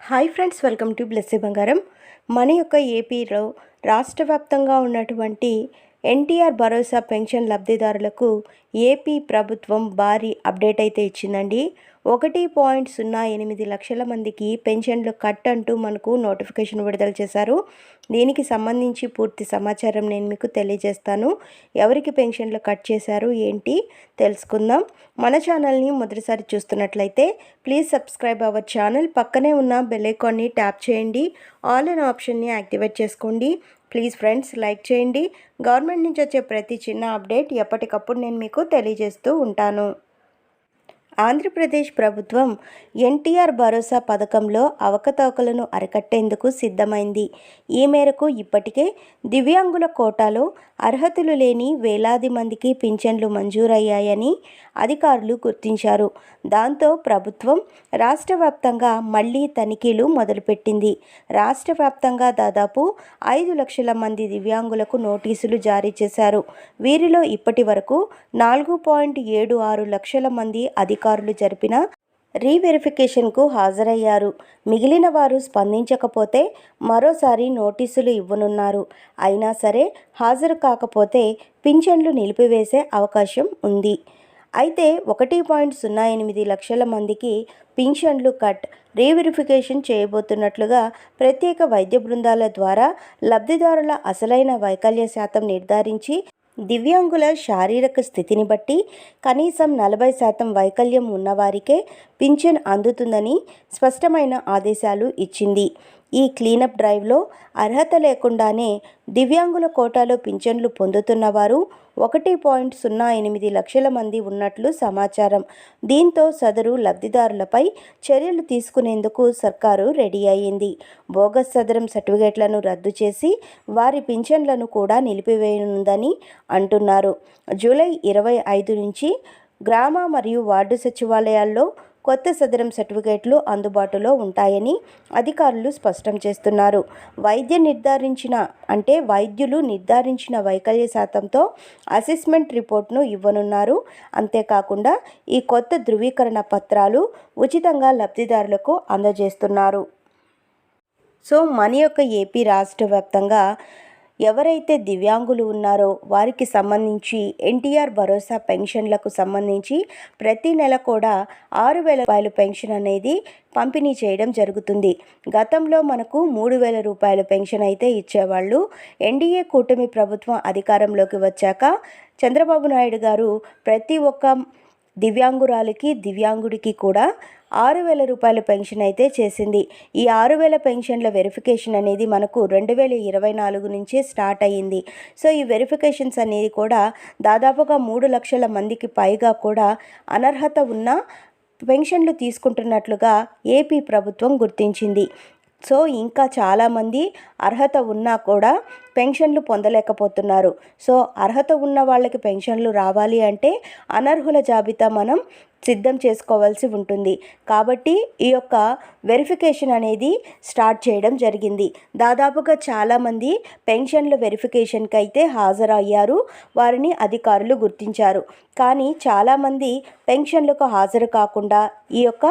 Hi friends welcome to Blessy Bangaram మన యొక్క ఏపీలో రాష్ట్ర వ్యాప్తంగా ఉన్నటువంటి ఎన్టీఆర్ భరోసా పెన్షన్ లబ్ధిదారులకు ఏపీ ప్రభుత్వం భారీ అప్డేట్ అయితే ఇచ్చిందండి. ఒకటి పాయింట్ సున్నా ఎనిమిది లక్షల మందికి పెన్షన్లు కట్ అంటూ మనకు నోటిఫికేషన్ విడుదల చేశారు. దీనికి సంబంధించి పూర్తి సమాచారం నేను మీకు తెలియజేస్తాను. ఎవరికి పెన్షన్లు కట్ చేశారు ఏంటి తెలుసుకుందాం. మన ఛానల్ని మొదటిసారి చూస్తున్నట్లయితే ప్లీజ్ సబ్స్క్రైబ్ అవర్ ఛానల్. పక్కనే ఉన్న బెల్ ఐకాన్ని ట్యాప్ చేయండి. ఆల్ అన్ ఆప్షన్ని యాక్టివేట్ చేసుకోండి. ప్లీజ్ ఫ్రెండ్స్ లైక్ చేయండి. గవర్నమెంట్ నుంచి వచ్చే ప్రతి చిన్న అప్డేట్ ఎప్పటికప్పుడు నేను మీకు తెలియజేస్తూ ఉంటాను. ఆంధ్రప్రదేశ్ ప్రభుత్వం ఎన్టీఆర్ భరోసా పథకంలో అవకతవకలను అరికట్టేందుకు సిద్ధమైంది. ఈ మేరకు ఇప్పటికే దివ్యాంగుల కోటాలో అర్హతలు లేని వేలాది మందికి పింఛన్లు మంజూరయ్యాయని అధికారులు గుర్తించారు. దాంతో ప్రభుత్వం రాష్ట్ర వ్యాప్తంగా మళ్ళీ తనిఖీలు మొదలుపెట్టింది. రాష్ట్ర వ్యాప్తంగా దాదాపు ఐదు లక్షల మంది దివ్యాంగులకు నోటీసులు జారీ చేశారు. వీరిలో ఇప్పటి వరకు నాలుగు పాయింట్ ఏడు ఆరు లక్షల మంది అధికారులు జరిపిన రీవెరిఫికేషన్కు హాజరయ్యారు. మిగిలిన వారు స్పందించకపోతే మరోసారి నోటీసులు ఇవ్వనున్నారు. అయినా సరే హాజరు కాకపోతే పింఛన్లు నిలిపివేసే అవకాశం ఉంది. అయితే ఒకటి పాయింట్ సున్నా ఎనిమిది లక్షల మందికి పింఛన్లు కట్ రీవెరిఫికేషన్ చేయబోతున్నట్లుగా ప్రత్యేక వైద్య బృందాల ద్వారా లబ్ధిదారుల అసలైన వైకల్య శాతం నిర్ధారించి దివ్యాంగుల శారీరక స్థితిని బట్టి కనీసం నలభై శాతం వైకల్యం ఉన్నవారికే పింఛన్ అందుతుందని స్పష్టమైన ఆదేశాలు ఇచ్చింది. ఈ క్లీనప్ డ్రైవ్లో అర్హత లేకుండానే దివ్యాంగుల కోటాలో పింఛన్లు పొందుతున్నవారు ఒకటి పాయింట్ సున్నా ఎనిమిది లక్షల మంది ఉన్నట్లు సమాచారం. దీంతో సదరు లబ్ధిదారులపై చర్యలు తీసుకునేందుకు సర్కారు రెడీ అయ్యింది. బోగస్ సదరం సర్టిఫికేట్లను రద్దు చేసి వారి పింఛన్లను కూడా నిలిపివేయనుందని అంటున్నారు. జూలై ఇరవై ఐదు నుంచి గ్రామ మరియు వార్డు సచివాలయాల్లో కొత్త సదరం సర్టిఫికేట్లు అందుబాటులో ఉంటాయని అధికారులు స్పష్టం చేస్తున్నారు. వైద్య నిర్ధారించిన అంటే వైద్యులు నిర్ధారించిన వైకల్య శాతంతో అసెస్మెంట్ రిపోర్ట్ను ఇవ్వనున్నారు. అంతేకాకుండా ఈ కొత్త ధృవీకరణ పత్రాలు ఉచితంగా లబ్ధిదారులకు అందజేస్తున్నారు. సో మన యొక్క ఏపీ రాష్ట్ర వ్యాప్తంగా ఎవరైతే దివ్యాంగులు ఉన్నారో వారికి సంబంధించి ఎన్టీఆర్ భరోసా పెన్షన్లకు సంబంధించి ప్రతి నెల కూడా ఆరు వేల రూపాయలు పెన్షన్ అనేది పంపిణీ చేయడం జరుగుతుంది. గతంలో మనకు మూడు వేల రూపాయల పెన్షన్ అయితే ఇచ్చేవాళ్ళు. ఎన్డీఏ కూటమి ప్రభుత్వం అధికారంలోకి వచ్చాక చంద్రబాబు నాయుడు గారు ప్రతి ఒక్క దివ్యాంగురాలికి దివ్యాంగుడికి కూడా ఆరు వేల రూపాయల పెన్షన్ అయితే చేసింది. ఈ ఆరు వేల పెన్షన్ల వెరిఫికేషన్ అనేది మనకు రెండు వేల ఇరవై నాలుగు నుంచే స్టార్ట్ అయ్యింది. సో ఈ వెరిఫికేషన్స్ అనేది కూడా దాదాపుగా మూడు లక్షల మందికి పైగా కూడా అనర్హత ఉన్న పెన్షన్లు తీసుకుంటున్నట్లుగా ఏపీ ప్రభుత్వం గుర్తించింది. సో ఇంకా చాలామంది అర్హత ఉన్నా కూడా పెన్షన్లు పొందలేకపోతున్నారు. సో అర్హత ఉన్న వాళ్ళకి పెన్షన్లు రావాలి అంటే అనర్హుల జాబితా మనం సిద్ధం చేసుకోవాల్సి ఉంటుంది. కాబట్టి ఈ యొక్క వెరిఫికేషన్ అనేది స్టార్ట్ చేయడం జరిగింది. దాదాపుగా చాలామంది పెన్షన్ల వెరిఫికేషన్కి అయితే హాజరయ్యారు. వారిని అధికారులు గుర్తించారు. కానీ చాలామంది పెన్షన్లకు హాజరు కాకుండా ఈ యొక్క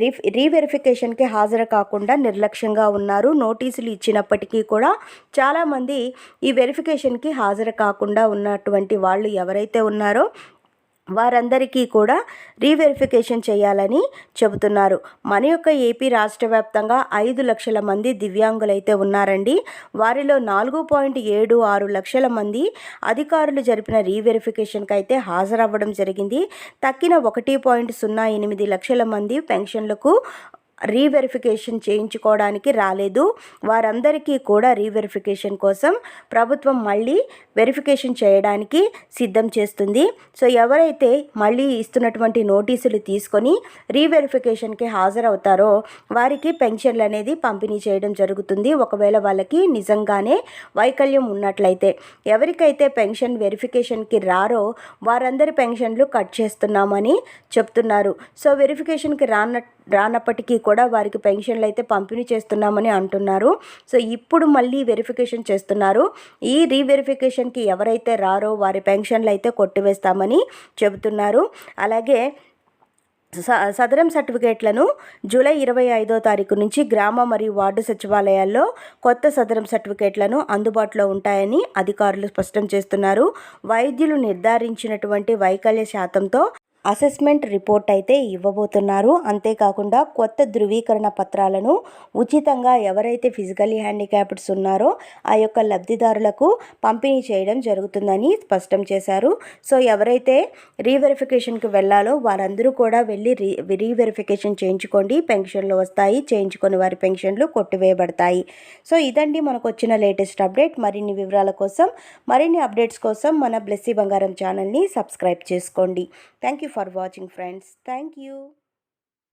రీ రీవెరిఫికేషన్కి హాజరు కాకుండా నిర్లక్ష్యంగా ఉన్నారు. నోటీసులు ఇచ్చినప్పటికీ కూడా చాలామంది ఈ వెరిఫికేషన్కి హాజరు కాకుండా ఉన్నటువంటి వాళ్ళు ఎవరైతే ఉన్నారో వారందరికీ కూడా రీవెరిఫికేషన్ చేయాలని చెబుతున్నారు. మన యొక్క ఏపీ రాష్ట్ర వ్యాప్తంగా ఐదు లక్షల మంది దివ్యాంగులైతే ఉన్నారండి. వారిలో నాలుగు పాయింట్ ఏడు ఆరు లక్షల మంది అధికారులు జరిపిన రీవెరిఫికేషన్కి అయితే హాజరవ్వడం జరిగింది. తక్కిన ఒకటి పాయింట్ సున్నా ఎనిమిది లక్షల మంది పెన్షన్లకు రీవెరిఫికేషన్ చేయించుకోవడానికి రాలేదు. వారందరికీ కూడా రీవెరిఫికేషన్ కోసం ప్రభుత్వం మళ్ళీ వెరిఫికేషన్ చేయడానికి సిద్ధం చేస్తుంది. సో ఎవరైతే మళ్ళీ ఇస్తున్నటువంటి నోటీసులు తీసుకొని రీవెరిఫికేషన్కి హాజరవుతారో వారికి పెన్షన్లు అనేది పంపిణీ చేయడం జరుగుతుంది. ఒకవేళ వాళ్ళకి నిజంగానే వైకల్యం ఉన్నట్లయితే ఎవరికైతే పెన్షన్ వెరిఫికేషన్కి రారో వారందరి పెన్షన్లు కట్ చేస్తున్నామని చెప్తున్నారు. సో వెరిఫికేషన్కి రానట్టు రానప్పటికీ కూడా వారికి పెన్షన్లు అయితే పంపిణీ చేస్తున్నామని అంటున్నారు. సో ఇప్పుడు మళ్ళీ వెరిఫికేషన్ చేస్తున్నారు. ఈ రీవెరిఫికేషన్కి ఎవరైతే రారో వారి పెన్షన్లు అయితే కొట్టివేస్తామని చెబుతున్నారు. అలాగే స సదరం సర్టిఫికేట్లను జూలై ఇరవై ఐదో తారీఖు నుంచి గ్రామ మరియు వార్డు సచివాలయాల్లో కొత్త సదరం సర్టిఫికేట్లను అందుబాటులో ఉంటాయని అధికారులు స్పష్టం చేస్తున్నారు. వైద్యులు నిర్ధారించినటువంటి వైకల్య శాతంతో అసెస్మెంట్ రిపోర్ట్ అయితే ఇవ్వబోతున్నారు. అంతేకాకుండా కొత్త ధృవీకరణ పత్రాలను ఉచితంగా ఎవరైతే ఫిజికలీ హ్యాండిక్యాప్డ్స్ ఉన్నారో ఆ యొక్క లబ్ధిదారులకు పంపిణీ చేయడం జరుగుతుందని స్పష్టం చేశారు. సో ఎవరైతే రీవెరిఫికేషన్కి వెళ్ళాలో వారందరూ కూడా వెళ్ళి రీ రీవెరిఫికేషన్ చేయించుకోండి. పెన్షన్లు వస్తాయి. చేయించుకొని వారి పెన్షన్లు కొట్టివేయబడతాయి. సో ఇదండి మనకు వచ్చిన లేటెస్ట్ అప్డేట్. మరిన్ని వివరాల కోసం మరిన్ని అప్డేట్స్ కోసం మన బ్లెస్సీ బంగారం ఛానల్ని సబ్స్క్రైబ్ చేసుకోండి. Thank you for watching friends thank you